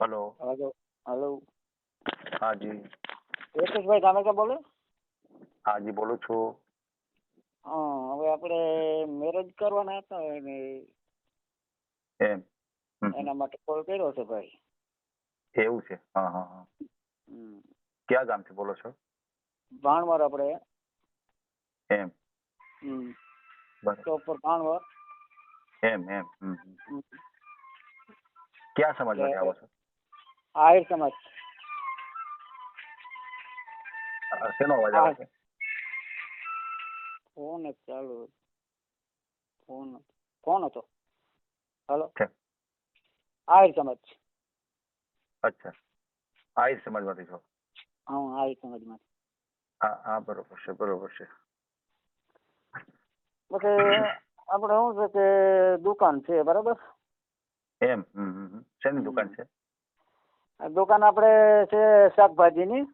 Hello hello hello હા જી યશેશભાઈ તમે ક્યાં બોલો હા જી બોલું છું હા હવે આપણે મેરેજ કરવાના હતા અને એમ હમ, હમ. એના માટે કોલ કર્યો છે ભાઈ એવું છે હા હા હા હમ. ક્યાં ગામથી બોલો છો ભાણવર આપણે એમ હમ. બરાબર પ્રોપર ભાણવર એમ એમ હમ, હમ. હમ. ક્યાં સમાજમાંથી આવો છો આહિર સમાજ. શેનો અવાજ આવે છે? ફોન જ ચાલુ ફોન કોણ હતો. હલો. આહિર સમાજ. અચ્છા. આહિર સમાજમાંથી છો? હા આહિર સમાજમાં હા હા બરોબર છે બરોબર છે. પછી આપણે શું છે કે દુકાન છે બરાબર? એમ. શેની દુકાન છે? દુકાન આપણે છે શાકભાજીની.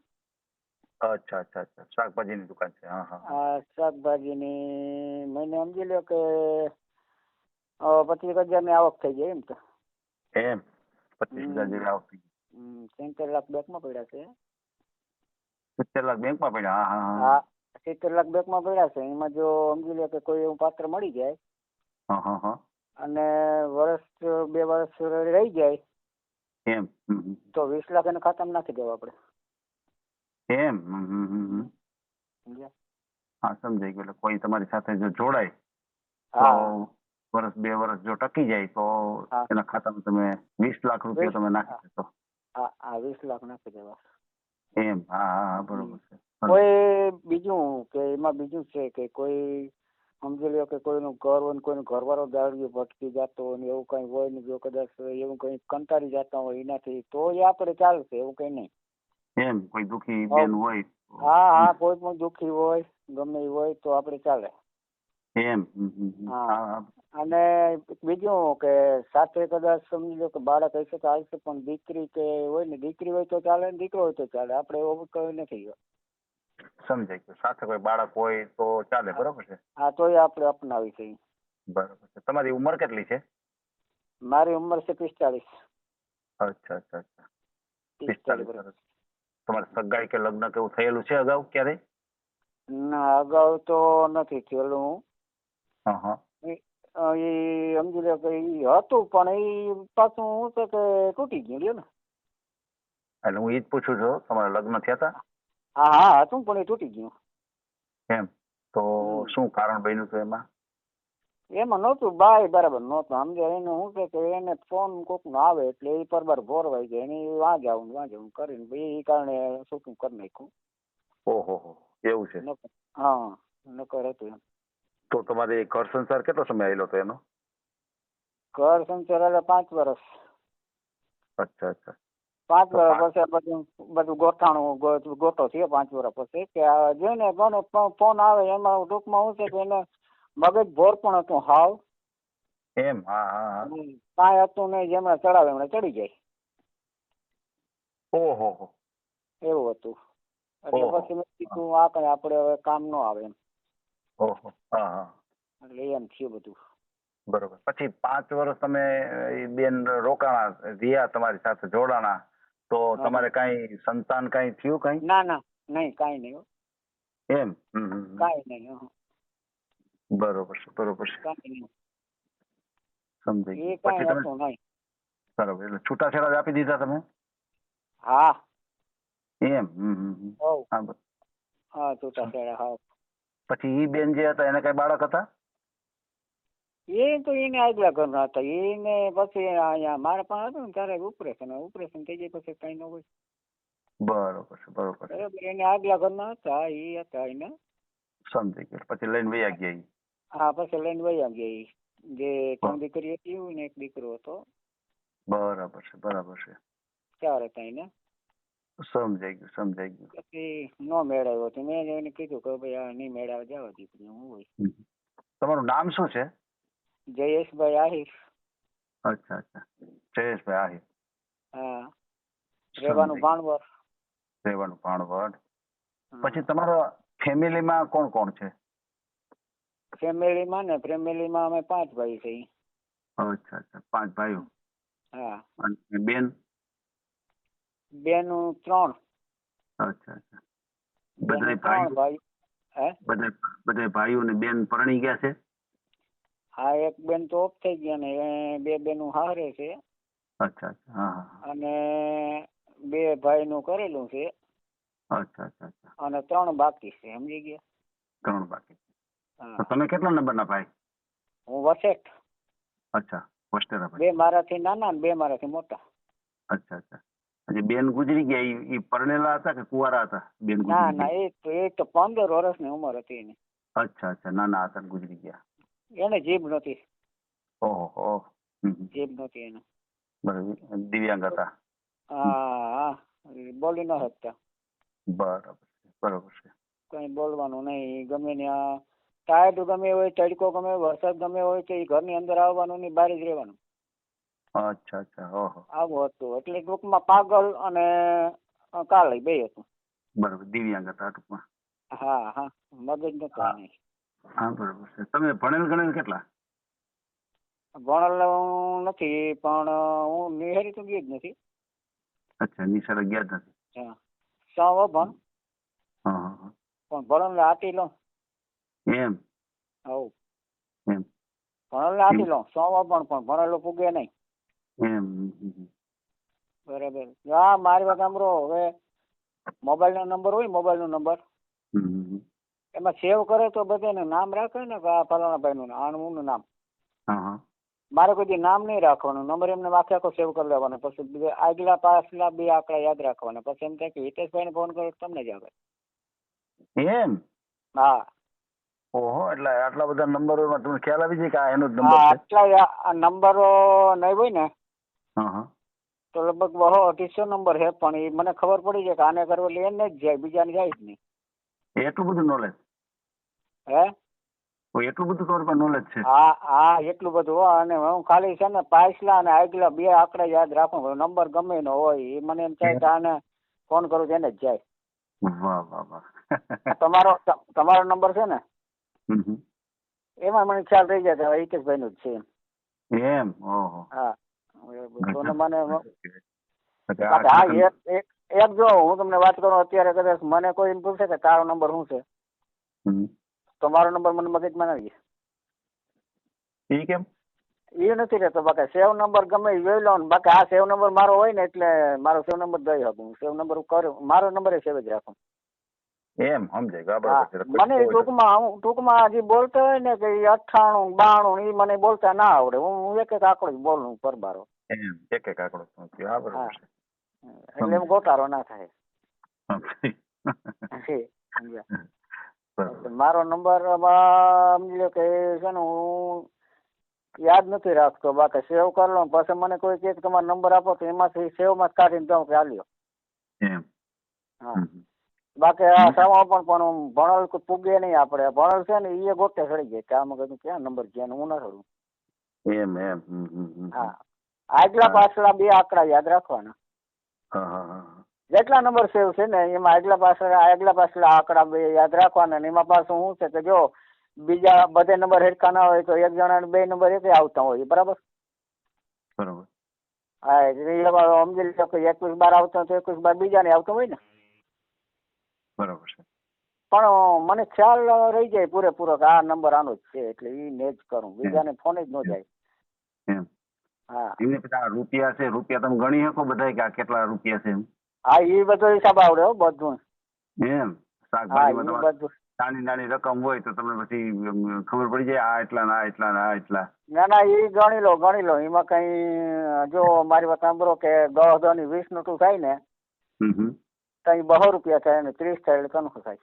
અચ્છા અચ્છા અચ્છા. શાકભાજીની દુકાન છે. હા હા. શાકભાજીની મહિને સમજી લો કે પચીસ હજારની આવક થઈ જાય એમ તો. એમ? પચીસ હજાર. જેવી આવતી હમ, સિત્તેર લાખ બેંકમાં પડ્યા છે. સિત્તેર લાખ બેંકમાં પડ્યા? હા હા હા. સિત્તેર લાખ બેંકમાં પડ્યા છે. એમાં જો સમજી લો કે કોઈ એવું પાત્ર મળી જાય હા હા હા. અને વર્ષ બે વર્ષ રહી જાય એમ. તો વીસ લાખ એના ખાતામાં નાખી દેવા આપણે એમ? હા સમજાઈ ગયું. એટલે કોઈ તમારી સાથે જો જોડાય તો વર્ષ બે વર્ષ જો ટકી જાય તો એના ખાતામાં તમે વીસ લાખ રૂપિયા તમે નાખી દેશો. હા વીસ લાખ નાખી દેવા. એમ? હા હા હા બરોબર છે. કોઈ બીજું કે એમાં બીજું છે કે કોઈ સમજી લો કે કોઈનું ઘર હોય ને કોઈનું ઘરવાળો દારૂ ભટકી જતો હોય ને એવું કઈ હોય ને જો કદાચ એવું કઈ કંટાળી જતા હોય એનાથી તો એ આપણે ચાલશે એવું કઈ નહીં. એમ કોઈ દુખી. બેન હોય હા હા કોઈ પણ દુઃખી હોય ગમે એ હોય તો આપણે ચાલે. એમ હા. અને બીજું કે સાથે કદાચ સમજી લો કે બાળક હશે તો હાલશે પણ દીકરી કે હોય ને દીકરી હોય તો ચાલે ને દીકરો હોય તો ચાલે. આપણે એવું કઈ નથી સમજાઈ ગયું. સાથે કોઈ બાળક હોય તો ચાલે બરોબર છે? હા તો એ આપણે અપનાવી છે. બરોબર છે. તમારી ઉંમર કેટલી છે? મારી ઉંમર છે પિસ્તાળીસ. અચ્છા અચ્છા અચ્છા. પિસ્તાળીસ વર્ષ. તમારે સગાઈ કે લગ્ન કેવું થયેલું છે અગાઉ ક્યારે ના અગાઉ તો નથી થયેલું હા. એ સમજી લો કે હતું પણ એ પાછું હું છે કે તૂટી ગયું ને. એટલે હું એ જ પૂછું છું તમારા લગ્ન થયા હતા હા હા હતું પણ એ તૂટી ગયું. એમ? તો શું કારણ બન્યું હતું એમાં? એમાં નહોતું બાય બરાબર નહોતું. સમજે એને શું કે એને ફોન કોકનો આવે એટલે એ પરબાર ભોરવાઈ જાય. એને વાં જાવું વાં જાવું કરીને એ કારણે શૂટિંગ કરી નાખ્યું. ઓહો એવું છે. હા નકર હતું એમ. તો તમારે ઘર સંસાર કેટલો સમય આવેલો હતો એનો? ઘર સંચાર પાંચ વર્ષ અચ્છા અચ્છા. પાંચ વર્ષ પછી બધું ગોઠાણું ગો- ગોઠો થયો પાંચ વર્ષ પછી કે જોઈને મને ફોન આવે એમાં ટૂંકમાં હું છે કે એને મગજ ભોર પણ હતું હાવ. એમ? હા હા હા. કાંઈ હતું નહીં જેમણે ચડાવે એમણે ચડી જાય. ઓહો હો. એવું હતું. એટલે પછી મેં કીધું આ કઈ આપણે હવે કામ ન આવે એમ. ઓહો હા હા. એટલે એમ થયું બધું. બરોબર. પછી પાંચ વર્ષ તમે બેન રોકાણા રહ્યા તમારી સાથે જોડાણા તો તમારે કઈ સંતાન કઈ થયું કઈ? ના ના. નહીં કઈ નહીં હો. એમ? હમ, હમ, હમ. કાંઈ નહીં હં. બરોબર છે બરોબર છે. કાંઈ નહીં. સમજાઈ એ ગયું પછી કાંઈ તમે હતું નહીં. બરોબર એટલે છૂટાછેડા જ આપી દીધા તમે? હા. એમ? હમ, હમ, હમ. હોવ. હા બ- હા છૂટાછેડા હા પછી ઈ બેન જે હતા એને કઈ બાળક હતા? એ તો એને આગલા ઘરના હતા. એને પછી અહીંયા મારા પાસે હતું ને ત્યારે ઓપરેશન ઓપરેશન થઈ જાય પછી કઈ ન હોય. બરોબર છે બરોબર બરાબર એને આગલા ઘરના હતા એ હતા એને. સમજી ગયો. પછી લઈને વયા ગયા હા પછી લઈને વૈયા ગયા. જે ત્રણ દીકરી હતી ને એક દીકરો હતો. બરાબર છે બરાબર છે. ચાર હતા એને. સમજાઈ ગયું સમજાઈ ગયું. પછી ન મેળવ્યો તો મેં એને કીધું કે ભાઈ આ નહીં મેળવે જવા દીકરી હું હોય. તમારું નામ શું છે? જયેશભાઈ આહિર. અચ્છા અચ્છા. જયેશભાઈ આહિર. હા. રહેવાનું ભાણવડ. રહેવાનું ભાણવડ. પછી તમારા ફેમિલીમાં કોણ કોણ છે? ફેમિલીમાં ને ફેમિલીમાં અમે પાંચ ભાઈ છે અચ્છા અચ્છા. પાંચ ભાઈઓ. હા. અને બેન? બેન ત્રણ. અચ્છા અચ્છા. બધા બધાય ભાઈ ભાઈ. હે? બધા બધા ભાઈઓ ને બેન પરણી ગયા છે? હા એક બેન તો ઓફ થઈ ગયા ને એ બે બેનું હારે છે. અચ્છા અચ્છા હા. અને બે ભાઈનું કરેલું છે. અચ્છા અચ્છા અને ત્રણ બાકી છે સમજી ગયા? ત્રણ બાકી હા. તમે કેટલા નંબરના ભાઈ? હું વસેટ અચ્છા હોસ્ટેલના ભાઈ. બે મારાથી નાના ને બે મારાથી મોટા. અચ્છા અચ્છા. હજી બેન ગુજરી ગયા ઈ પરણેલા હતા કે કુવારા હતા બેન ના ના એ તો એ તો પંદર વર્ષની ઉંમર હતી એની. અચ્છા અચ્છા નાના હતા ને ગુજરી ગયા. એને જીભ નહોતી. ઓહો. જીભ નહોતી એને. દિવ્યાંગ હતા. હા હા. બોલી ન શકતા. બરાબર બરાબર છે. કઈ બોલવાનું નહીં. ગમે ત્યાં ટાયર ગમે હોય તડકો ગમે વરસાદ ગમે હોય તો એ ઘરની અંદર આવવાનું નહીં બહાર જ રહેવાનું. અચ્છા અચ્છા. ઓહો. આવું હતું. એટલે ટૂંકમાં પાગલ અને કાળી બે હતું. બરાબર. દિવ્યાંગ હતા ટૂંકમાં. હા હા. મગજ નતો હા. બરાબર છે. તમે ભણેલ ગણેલ કેટલા? ભણેલ હું નથી પણ હું નિહારી તો ગયો જ નથી. અચ્છા નિશાળે ગયા જ નથી? હા. સૌ ભણ હા. પણ ભણેલ આટી લઉં એમ? હવ. એમ. ભણેલ આટી લઉં સો પણ પણ ભણેલો પૂગે નહીં. એમ. બરાબર. હા મારી વાત સાંભળો. હવે મોબાઈલ નો નંબર હોય મોબાઈલ નો નંબર. એમાં સેવ કરે તો બધાને નામ રાખે ને કે આ ફલાણા ભાઈનું નામ આનું નું નામ. મારે કોઈ નામ નહીં રાખવાનું. નંબર એમને આખે આખો સેવ કરી લેવાનો. પછી આગલા પાછલા બે આંકડા યાદ રાખવાના. પછી એમ થાય કે હિતેશભાઈને ફોન કર્યો તમને જ આવે. એમ? હા. ઓહો એટલે આટલા બધા નંબરોમાં તમને ખ્યાલ આવી જાય કે આ એનો જ નંબર છે? આટલા નંબરો નહીં હોય ને હા તો લગભગ બહો અઢીસો નંબર છે. પણ એ મને ખબર પડી જાય કે આને કરવો એટલે એને જ જાય બીજાને જાય જ નહીં. એટલું બધું નોલેજ હે? એટલું બધું તમારી પાસે નોલેજ છે. હા હા એટલું બધું હો અને હું ખાલી છે ને પાછલા અને આગલા બે આંકડા યાદ રાખું. નંબર ગમે એનો હોય એ મને એમ થાય કે આને ફોન કરું તો એને જ જાય. વાહ વાહ વાહ. તમારો તમારો નંબર છે ને. એમાં મને ખ્યાલ રહી જાય કે હવે હિતેશભાઈનું જ છે એમ. ઓહો. હા. ને મને હા એક એક જો હું તમને વાત કરું અત્યારે કદાચ મને કોઈ એમ પૂછે કે તારો નંબર શું છે? હમ. તો મારો નંબર મને મગજમાં આવી ગયો કેમ? એ નથી રહેતો બાકી સેવ નંબર ગમે એ જોઈ લો ને. બાકી આ સેવ નંબર મારો હોય ને એટલે મારો સેવ નંબર દઈ શકું સેવ નંબર કરું મારો નંબર સેવ જ રાખું. એમ? સમજાય. બરાબર મને ટૂંકમાં હું ટૂંકમાં હજી બોલતો હોય ને કે અઠ્ઠાણું બાણું એ મને બોલતા ના આવડે. હું હું એક એક આંકડો જ બોલું પરબારો એમ? એક એક આંકડો. હા બરાબર છે. એટલે એમ ગોટાળો ના થાય સમજાય. છે, સમજ્યા બરાબર મારો નંબર સમજી લો કે છે ને હું યાદ નથી રાખતો. બાકી સેવ કરી પછી મને કોઈ કે તમારો નંબર આપો તો એમાંથી સેવમાં જ કાઢીને દઉં કે હાલ્યો. હા. બાકી આ સામા પણ પણ ભણેલ પૂગે નહીં આપણે. ભણેલ છે ને એ ગોટે સડી જાય કે આમાં કીધું ક્યાં નંબર છે હું ના સડું એમ એમ. હા. આગલા પાછલા બે આંકડા યાદ રાખવાના. હા હા હા. જેટલા નંબર સેવ છે ને એમાં આગલા પાછળ આગલા પાછળ આંકડા બે યાદ રાખવાના ને એમાં પાછું શું છે કે જો બીજા બધે નંબર હેરકા ના હોય તો એક જણાને બે નંબર એક આવતા હોય બરાબર? બરાબર. હા એટલે સમજી લો કે એકવીસ બાર આવતો તો એકવીસ બાર બીજાને આવતો હોય ને. બરાબર છે. પણ મને ખ્યાલ રહી જાય પૂરેપૂરો કે આ નંબર આનો જ છે એટલે એ ને જ કરું. બીજાને ફોન જ ન જાય. હા. એમને પેલા રૂપિયા છે રૂપિયા તમે ગણી શકો બધા કે આ કેટલા રૂપિયા છે એમ? હા એ બધો હિસાબ આવડે હો બધું. એમ? હા શાકભાજીમાં તમારે બધું. નાની નાની રકમ હોય તો તમને પછી અમ, ખબર પડી જાય આ એટલા ને આ એટલા ને આ એટલા. ના ના એ ગણી લો ગણી લો. એમાં કઈ જો મારી વાત સાંભળો કે દસ દસની વીસ નોટું થાય ને હમ બહો રૂપિયા થાય ને ત્રીસ થાય એટલે કનખું થાય.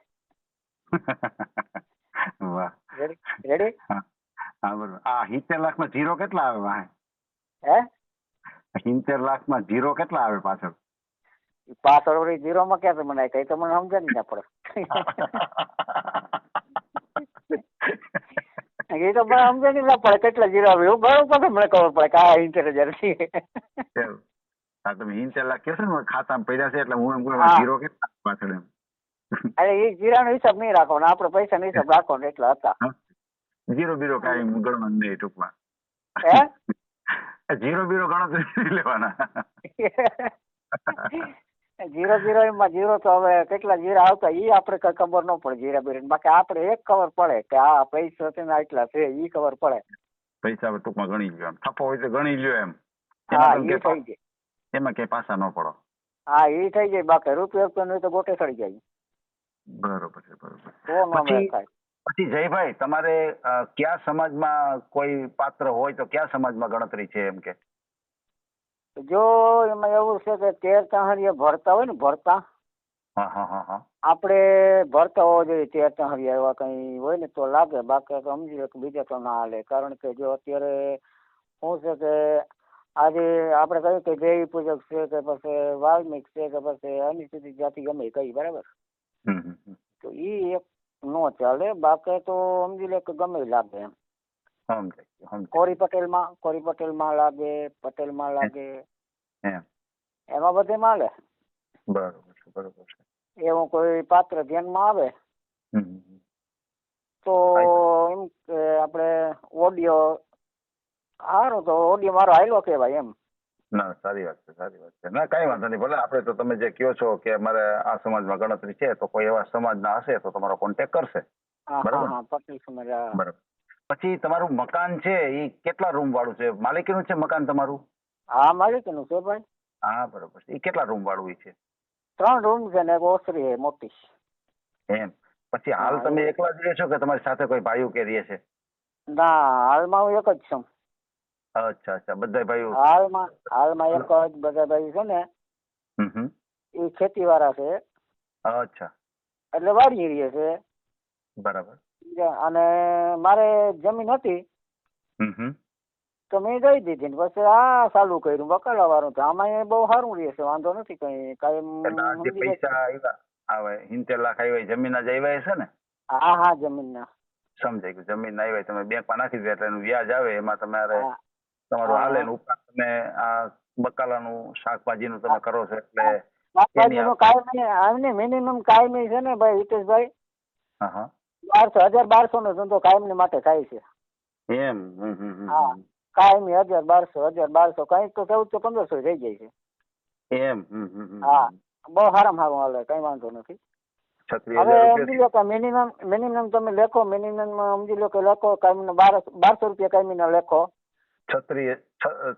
વાહ. રેડી રેડી હા. હા, બરોબર. આ સિત્તેર લાખમાં જીરો કેટલા આવે વાહે? હે? સિત્તેર લાખમાં જીરો કેટલા આવે પાછળ? પાછળ વળી zero માં ક્યાંથી મને કઈ તો મને સમજે નહીં પડે. એ તો મને સમજે નહીં ના પડે કેટલા જીરો આવે એવું બરોબર પડે મને ખબર પડે કે આ ઇન્ટર હજાર છે. હા તમે ઇન્ટર લાખ ને ખાતામાં પડ્યા છે એટલે હું એમ કહું. જીરો કેટલા પાછળ એમ? અરે એ જીરાનો હિસાબ નહીં રાખવાનો આપણે પૈસાનો હિસાબ રાખવાનો એટલા હતા? જીરો બીરો કાંઈ ગણવાનું નહીં ટૂંકમાં. હે? જીરો બીરો ગણતરી લેવાના. જીરો જીરો એમાં જીરો તો હવે કેટલા જીરા આવતા એ આપણે કઈ ખબર ન પડે જીરા બીરા બાકી આપણે એક ખબર પડે કે આ પૈસા છે ને આટલા છે એ ખબર પડે. પૈસા ટૂંકમાં ગણી લ્યો એમ. થપ્પો હોય તો ગણી લ્યો એમ. હા એમાં ઈ તમે થઈ જાય. એમાં ક્યાંય પાછા ન પડો. હા એ થઈ જાય. બાકી રૂપિયો રૂપિયો નહીં તો ગોટે ચડી જાય. બરોબર છે બરોબર તો પછી- પછી જયભાઈ તમારે કયા સમાજમાં કોઈ પાત્ર હોય તો કયા સમાજમાં ગણતરી છે એમ કે? જો એમાં એવું છે કે તેર ચાહરીએ ભરતા હોય ને ભરતા હા હા હા હા. આપણે ભરતા હોવા જોઈએ તેર ચાહરીયા એવા કઈ હોય ને તો લાગે. બાકી સમજી લો કે બીજા તો ના હાલે. કારણ કે જો અત્યારે શું છે કે આજે આપણે કહ્યું કે દેવી પૂજક છે કે પછી વાલ્મિક છે કે પછી અનુસૂચિત જાતિ ગમે કઈ બરાબર. તો એ એક નો ચાલે. બાકી તો સમજી લે કે ગમે લાગે એમ. સમજાય સમજાય કોરી પટેલમાં કોરી પટેલમાં લાગે પટેલમાં લાગે. એમ એમાં બધે માલે. બરોબર છે બરોબર છે. એવું કોઈ પાત્ર ધ્યાનમાં આવે. તો એમ કે આપણે ઓડિયો સારું તો ઓડિયો મારો હાલ્યો કહેવાય એમ. ના સારી વાત છે સારી વાત છે. ના કઈ વાંધો નહીં ભલે આપણે તો તમે જે કહો છો કે અમારે આ સમાજમાં ગણતરી છે તો કોઈ એવા સમાજના હશે તો તમારો કોન્ટેક્ટ કરશે. બરાબર. હા પટેલ સમાજ બરાબર. પછી તમારું મકાન છે એ કેટલા રૂમ વાળું છે? માલિકીનું છે મકાન તમારું? હા માલિકીનું છે ભાઈ. હા બરોબર એ કેટલા રૂમ વાળું છે? ત્રણ રૂમ છે ને એક ઓસરી છે મોટી. એમ. પછી હાલ તમે એકલા જ રહો છો કે તમારી સાથે કોઈ ભાઈઓ કે રહે છે? ના હાલમાં હું એક જ છું. અચ્છા અચ્છા. બધા ભાઈઓ? હાલમાં હાલમાં એક જ બધા ભાઈ છે ને એ ખેતી વાળા છે. અચ્છા. એટલે વાડી રહે છે. બરાબર. અને મારે જમીન હતી. તો મેં દઈ દીધી ને પછી આ ચાલુ કર્યું બકાલા વાળું તો આમાં બહુ સારું રહે છે વાંધો નથી કઈ લે- પૈસા આવ્યા આવે સિત્તેર લાખ આવ્યા જમીન જ આવ્યા છે ને? હા હા જમીનના. સમજાય ગયું જમીન આવ્યા તમે બેંકમાં નાખી દીધા એટલે એનું વ્યાજ આવે એમાં તમારે તમારું. હાલે ને ઉપરાંત તમે આ બકાલાનું શાકભાજીનું તમે કરો છો એટલે શાકભાજીનું કાયમી મિનિમમ કાયમી છે ને ભાઈ હિતેશભાઈ? હા હા. બારસો હજાર બારસો નો ધંધો કાયમી માટે થાય છે. એમ હા. કાયમી હજાર બારસો હજાર બારસો કંઈક તો ચૌદ તો પંદરસો થઈ જાય છે. એમ હા. બહુ સારામાં સારું હાલે કઈ વાંધો નથી. હવે સમજી લો કે મિનિમમ મિનિમમ તમે લેખો મિનિમમ સમજી લો કે લેખો કાયમી બાર બારસો રૂપિયા કાયમીના લેખો. છત્રીસ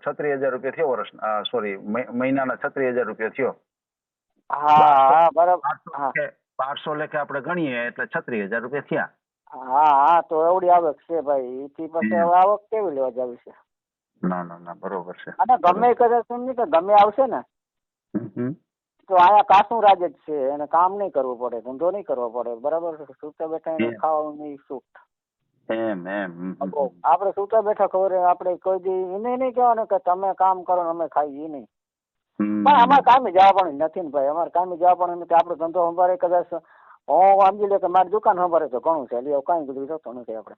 છત્રી હજાર રૂપિયા થયો વર્ષ સોરી મહિનાના છત્રીસ હજાર રૂપિયા થયો. હા હા બરાબર બારસો. લેખે- આપણે ગણીએ એટલે છત્રીસ હજાર રૂપિયા થયા હા હા તો એવડી આવક છે ભાઈ એથી પછી હવે આવક કેવી લેવા જાવી છે ના ના ના બરોબર છે અને ગમે કદાચ નહીં કે ગમે આવશે ને. તો અહીંયા કાસું રાજ જ છે એને કામ નહીં કરવું પડે ધંધો નહીં કરવો પડે બરાબર છે સુતા બેઠા એને. ખાવાનું નહીં સુખ એમ એમ. આપણે સુતા બેઠા ખબર આપણે કોઈ દી એને નહીં કહેવાનું કે તમે કામ કરો ને અમે ખાઈએ નહીં. પણ અમારે કામે જવા પણ નથી ને ભાઈ. અમારે કામે જવા પણ નથી. આપણો ધંધો સંભાળે કદાચ. હું સમજી લે કે મારી દુકાન સંભાળે તો ઘણું છે. એટલે કાંઈ બધું થતો નથી આપણે.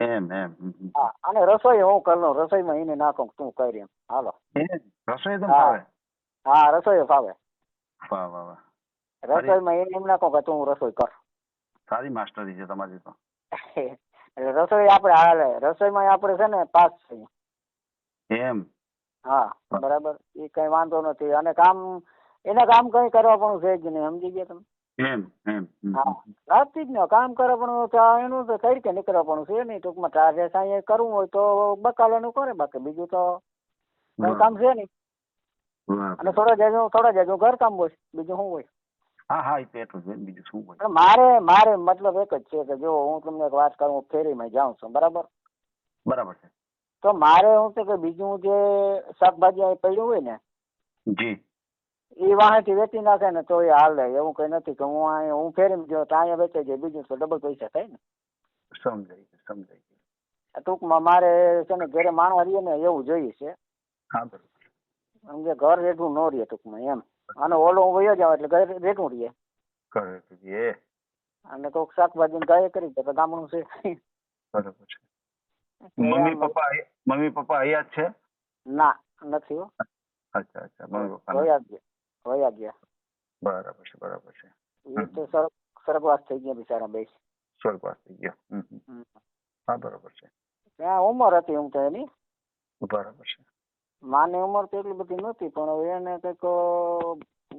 એમ એમ. હા અને રસોઈ હું કરી લઉં રસોઈમાં એને નાખો તું કરી એમ. હાલો. રસોઈ તો હા. હા રસોઈ ફાવે. વાહ વાહ વાહ. રસોઈમાં એને એમ નાખો કે તું રસોઈ કર. સારી માસ્ટરી છે તમારી તો. રસોઈ આપણે હાલે. રસોઈમાં આપણે છે ને પાસ છે. એમ. હા બરાબર. એ કઈ વાંધો નથી. અને કામ એને કામ કઈ કરવા પણ છે જ નહીં સમજી ગયા તમે? એમ એમ હા હમ. જ ને કામ કરે તો એનું તો કઈ રીતે નીકળવા છે નહીં. ટૂંકમાં ચાર્જે સાંજે કરવું હોય તો બકાલાનું કરે બાકી બીજું તો કઈ કામ છે નહીં. અને થોડા જાજુ થોડા જાજુ ઘર કામ હોય બીજું શું હોય? હા હા એ હોય ને, બીજું શું હોય? મારે મારે મતલબ એક જ છે કે જો હું તમને એક વાત કરું ફેરીમાં જાઉં છું બરાબર? બરાબર છે. તો મારે શું છે કે બીજું જે શાકભાજી અહીં પડ્યું હોય ને જી. એ વાંહેથી વેચી નાખે ને તો એ હાલે. એવું કઈ નથી કે હું અહીંયા હું ફેરી ગયો તો અહીંયા વેચાઈ જાય બીજું તો ડબલ પૈસા થાય ને. સમજાય ગયું ગયું. ટૂંકમાં મારે છે ને ઘરે માણવા રહીએ ને એવું જોઈએ છે. હા બરોબર. સમજે ઘર રેઠું ન રહીએ ટૂંકમાં એમ. અને ઓલો હું વયો જાવ એટલે ઘર રેઠું રહીએ. અને કોઈક શાકભાજી ગાય કરી દે તો ગામડું છે. બરોબર છે. મમ્મી પપ્પા મમ્મી પપ્પા અહીંયા જ છે? ના નથી હો. અચ્છા અચ્છા મમ્મી પપ્પા વયા ગયા વયા ગયા. બરાબર છે બરાબર છે. એ તો સર સ્વર્ગવાસ થઈ ગયા બિચારા બે સ્વર્ગવાસ થઈ ગયો. હા બરાબર છે. ત્યાં ઉંમર હતી હું તો એની. બરાબર છે. માની ઉંમર તો એટલી બધી નહોતી પણ હવે એને કંઈક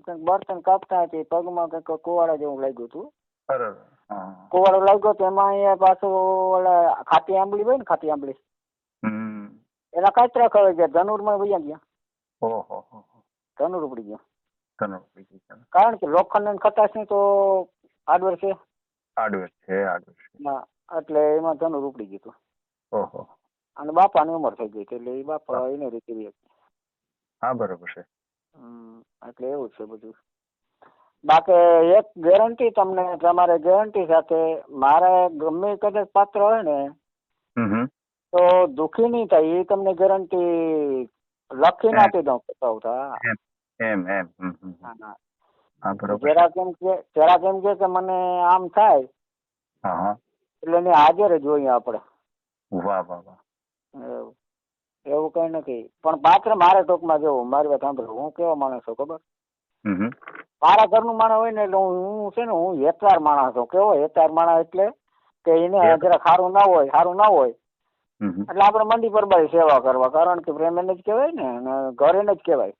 કંઈક બર્તન કાપતા હતી પગમાં કંઈક કુવાડા જેવું લાગ્યું હતું. અરે. હા. કુવાડો લાગ્યો તો એમાં અહીંયા પાછું ઓલા ખાટી આંબલી હોય ને ખાટી આંબલી. એના કાતરા ખવાઈ ગયા ધનુરમાં વૈયા ગયા. ઓહો. ધનુર ઉપડી ગયો. ધનુર કારણ કે લોખંડ અને ખટાશની તો આડવર છે. આડવર છે આડવર છે. ના એટલે એમાં ધનુર ઉપડી ગયું હતું. ઓહો અને બાપાની ઉંમર થઈ ગઈ એટલે એ બાપા એને રીતે હા બરોબર છે. એટલે એવું છે બધું. બાકી એક ગેરંટી તમને તમારે ગેરંટી સાથે મારે ગમે કદાચ પાત્ર હોય ને તો દુખી નહીં થાય એ તમને ગેરંટી લખીને નાખી આપી દઉં બતાવતા. એમ એમ. જરાક એમ કે જરાક એમ કે મને આમ થાય એટલે એની હાજર જ જોઈએ આપણે. વાહ વાહ વાહ. એવું કઈ નથી. પણ પાત્ર મારે ટૂંકમાં જેવું મારી વાત સાંભળો. હું કેવો માણસ છું ખબર? મારા ઘરનું માણસ હોય ને એટલે હું છે ને હું હેતવાર માણસ છું. કેવો હેતવાર માણસ એટલે કે એને જરા સારું ના હોય સારું ના હોય. એટલે આપણે મંદી પર બાઈ સેવા કરવા કારણ કે પ્રેમ એને જ કહેવાય ને અને ઘર એને જ કહેવાય.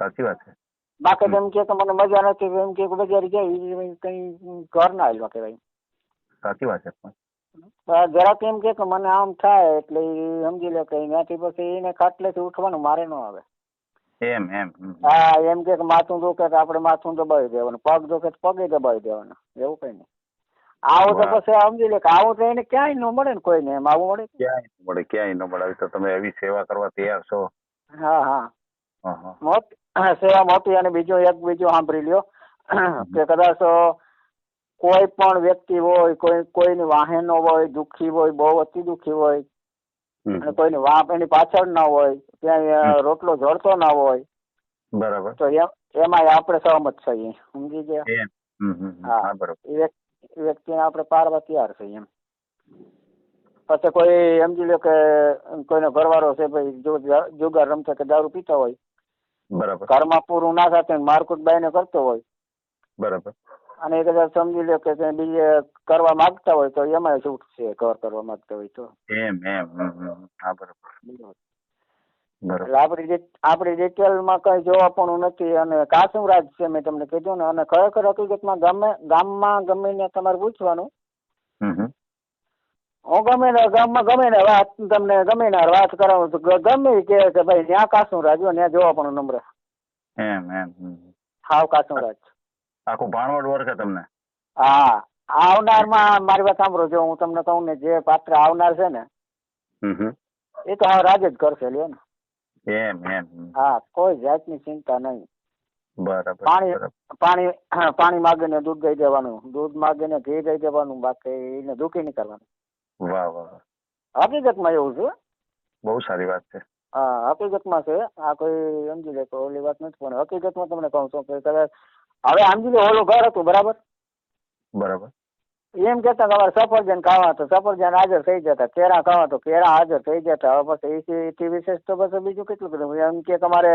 સાચી વાત છે. બાકી એમ કે મને મજા નથી એમ કે બજાર જાય કઈ ઘર ના હાલવા કહેવાય. સાચી વાત છે જરાક એમ કે કે મને આમ થાય એટલે સમજી લે કે ત્યાંથી પછી એને ખાટલેથી ઉઠવાનું મારે ન આવે. એમ એમ. હા એમ કે માથું દુખે તો આપણે માથું દબાવી દેવાનું. પગ દુખે તો પગે દબાવી દેવાના. એવું કઈ નહીં. આવું તો પછી સમજી લે કે આવું તો એને ક્યાંય ન મળે ને કોઈને એમ આવું મળે ક્યાંય ન મળે ક્યાંય ન મળે. તો તમે એવી સેવા કરવા તૈયાર છો. હા હા. સેવા મોટી અને બીજું એક બીજું સાંભળી લ્યો. કે કદાચ કોઈ પણ વ્યક્તિ હોય કોઈ કોઈની વાહનો હોય દુઃખી હોય બહુ અતિ દુઃખી હોય અને કોઈની વાપ એની પાછળ ના હોય ત્યાં રોટલો જળતો ના હોય બરાબર. તો એમ આપણે સહમત છીએ સમજી ગયા. હા. બરોબર. એ વ્યક્તિને આપણે પારવા તૈયાર છીએ એમ. પછી કોઈ સમજી લો કે કોઈનો ઘરવાળો છે ભાઈ જુગાર રમતો કે દારૂ પીતો હોય બરાબર. ઘરમાં પૂરું ના થતું મારકુટ બાઈને કરતો હોય. બરાબર. અને એ કદાચ સમજી લો કે કંઈ બીજે કરવા માંગતા હોય તો એમાં છૂટ છે કવર કરવા માંગતા હોય તો. એમ એમ. હા બરોબર. એટલે આપણી આપણી ડિટેલમાં કઈ જોવાપણું નથી અને કાસું રાજ છે મેં તમને કીધું ને અને ખરેખર હકીકતમાં ગમે ગામમાં ગમે ને તમારે પૂછવાનું. હું ગમે ને ગામમાં ગમે ને વાત તમને ગમે ને વાત કરાવું તો ગમે કે ભાઈ ત્યાં કાસુમરાજ હોય ત્યાં જોવાપણું નંબર એમ એમ હાવ કાસું રાજ આખું ભાણવડ વર્ષે તમને? હા આવનારમાં મારી વાત સાંભળો જો હું તમને કહું ને જે પાત્ર આવનાર છે ને. એ તો હવે રાજ જ કરશે લ્યો ને. એમ એમ હા કોઈ જાતની ચિંતા નહીં. બરાબર પાણી પાણી પાણી માગીને દૂધ ગઈ દેવાનું. દૂધ માગીને ઘી ગઈ દેવાનું બાકી એને દુઃખી નહીં કરવાનું. વાહ વાહ હકીકતમાં એવું છે? બહુ સારી વાત છે. હા હકીકતમાં છે. આ કોઈ સમજી લે તો ઓલી વાત નથી પણ હકીકતમાં તમને કહું છું કે કદાચ હવે સમજી લો ઓલું ઘર હતું બરાબર? બરાબર. એમ કેતા તમારે સફરજન ખાવા તો સફરજન હાજર થઈ જતા કેરા ખાવા તો કેળા હાજર થઈ જતા હવે પછી એથી વિશેષ તો બસ બીજું કેટલું કીધું? એમ કે તમારે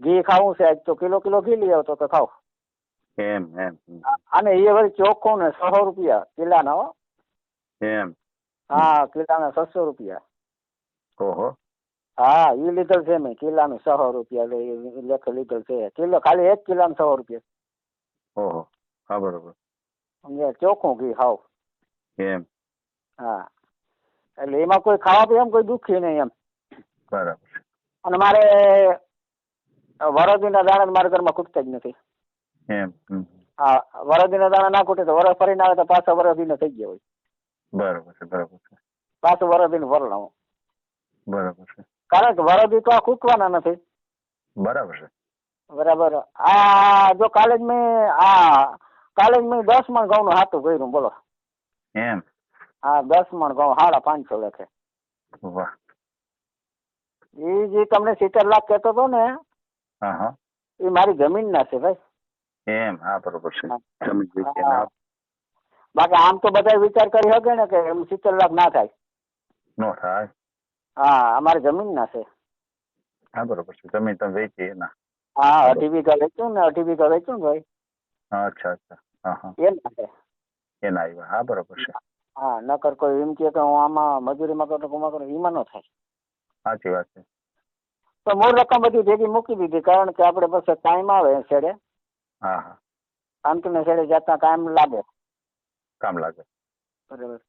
ઘી ખાવું છે આજ તો કિલો કિલો ઘી લઈ આવતો તો ખાવ. એમ એમ અને એ વળી ચોખ્ખું ને સો રૂપિયા કિલ્લાના હો. એમ. હા કિલ્લાના છસો રૂપિયા. ઓહો. હા એ લીધેલ છે મેં કિલ્લાનું સો રૂપિયા લેખ લેખે લીધેલ છે. કિલો ખાલી એક કિલ્લાનું સો રૂપિયા. ઓહો હા બરોબર. સમજ્યા? ચોખ્ખું ઘી હાવ. એમ. હા. એટલે એમાં કોઈ ખાવા પીવામાં કોઈ દુઃખી નહીં એમ. બરાબર. અને મારે વરદીના દાણા મારા ઘરમાં ખૂટતા જ નથી. એમ હા વરદીના દાણા ના ખૂટે તો વરસ ફરીને આવે તો પાછા વરદીને થઈ ગયા હોય. બરાબર છે બરાબર છે. પાછું વરદીનું વરણાવું બરાબર છે. કારણ કે વરદી તો આ ખૂટવાના નથી. બરાબર છે. બરાબર. આ જો કાલે જ મેં આ કાલે જ મેં દસ મણ ઘઉંનું હાથું કર્યું બોલો. એમ? હા દસ મણ ઘઉં સાડા પાંચસો લેખે. વાહ. એ જે તમને સિત્તેર લાખ કહેતો હતો ને હા હા. એ મારી જમીનના છે ભાઈ. એમ? હા બરોબર છે. જમીન. ના બાકી આમ તો બધા વિચાર કરી શકે ને કે એમ સિત્તેર લાખ ના થાય. નો થાય. હા અમારી જમીનના છે. હા બરોબર છે. જમીન તમે વેચી એના. હા અઢી વીઘા વેચ્યું ને અઢી વીઘા વેચ્યું ને ભાઈ. અચ્છા અચ્છા. હા હા. એના છે એના આવ્યા હા બરોબર છે. હા નકર કોઈ એમ કે હું આમાં મજૂરીમાં કરતો કુમા કરું એમાં ન થાય. સાચી વાત છે. તો મૂળ રકમ બધી ભેગી મૂકી દીધી કારણ કે આપણે પાસે ટાઈમ આવે છેડે. હા હા. શાંતિને છેડે જતા કામ લાગે. કામ લાગે. બરાબર.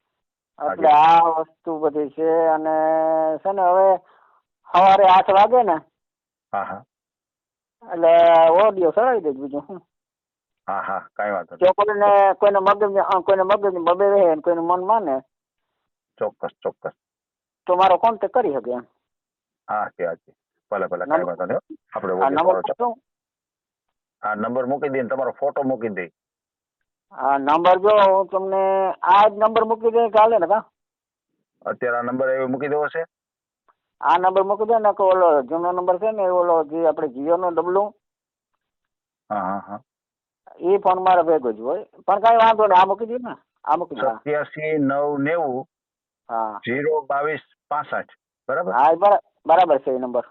એટલે આ વસ્તુ બધી છે અને છે ને હવે સવારે આઠ વાગે ને હા હા. એટલે ઓડિયો ચડાવી દેજો બીજું શું હા હા કાંઈ વાંધો નહીં. કોઈને કોઈને મગજ કોઈને મગજ બબે રહે ને કોઈનું મન માને ચોક્કસ ચોક્કસ. તો મારો કોન્ટેક કરી શકે એમ. હા જી હા ભલે ભલે કાંઈ વાંધો નહીં હો. આપણે આ નંબર છો મૂકી દઈએ તમારો ફોટો મૂકી દઈ આ નંબર જો હું તમને આ જ નંબર મૂકી દઈએ ચાલે ને કા? અત્યારે આ નંબર એવો મૂકી દેવો છે. આ નંબર મૂકી દે ને કે ઓલો જૂનો નંબર છે ને એ ઓલો જે આપણે જીઓનો ડબલું. હા હા હા. એ ફોન મારો ભેગો જ હોય. પણ કાંઈ વાંધો નહીં આ મૂકી દે ને. આ મૂકી દે. સત્યાસી નવ નેવું હા. જીરો બાવીસ પાસઠ. બરાબર? હા બરાબર છે એ નંબર.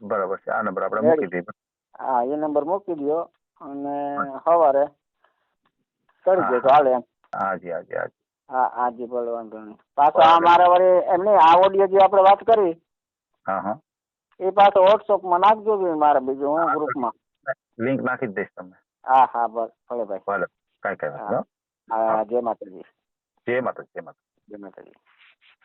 બરાબર છે. આ નંબર આપણે મૂકી દઈએ. હા એ નંબર મૂકી દો અને સવારે કરી દે તો હાલે એમ. હાજી હાજી હા જી હા જી હા હા બોલો વાંધો નહીં. પાછો આ મારા વળી એમ નહીં આ ઓડિયો જે આપણે વાત કરી હા હા. એ પાછો વોટ્સઅપમાં નાખજો બી મારા બીજું હું ગ્રુપમાં લિંક નાખી જ દઈશ તમને. હા હા બસ ભલે ભાઈ. ભલે કઈ કઈ વાત હા. જય માતાજી. જય માતાજી જય માતાજી. જય માતાજી.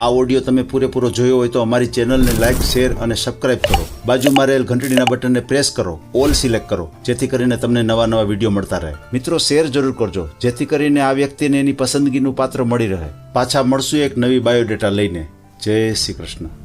આ ઓડિયો તમે પૂરેપૂરો જોયો હોય તો અમારી ચેનલને લાઇક શેર અને સબસ્ક્રાઇબ કરો. બાજુમાં રહેલ ઘંટડીના બટનને પ્રેસ કરો ઓલ સિલેક્ટ કરો જેથી કરીને તમને નવા નવા વીડિયો મળતા રહે. મિત્રો શેર જરૂર કરજો જેથી કરીને આ વ્યક્તિને એની પસંદગીનું પાત્ર મળી રહે. પાછા મળશું એક નવી બાયોડેટા લઈને. જય શ્રી કૃષ્ણ.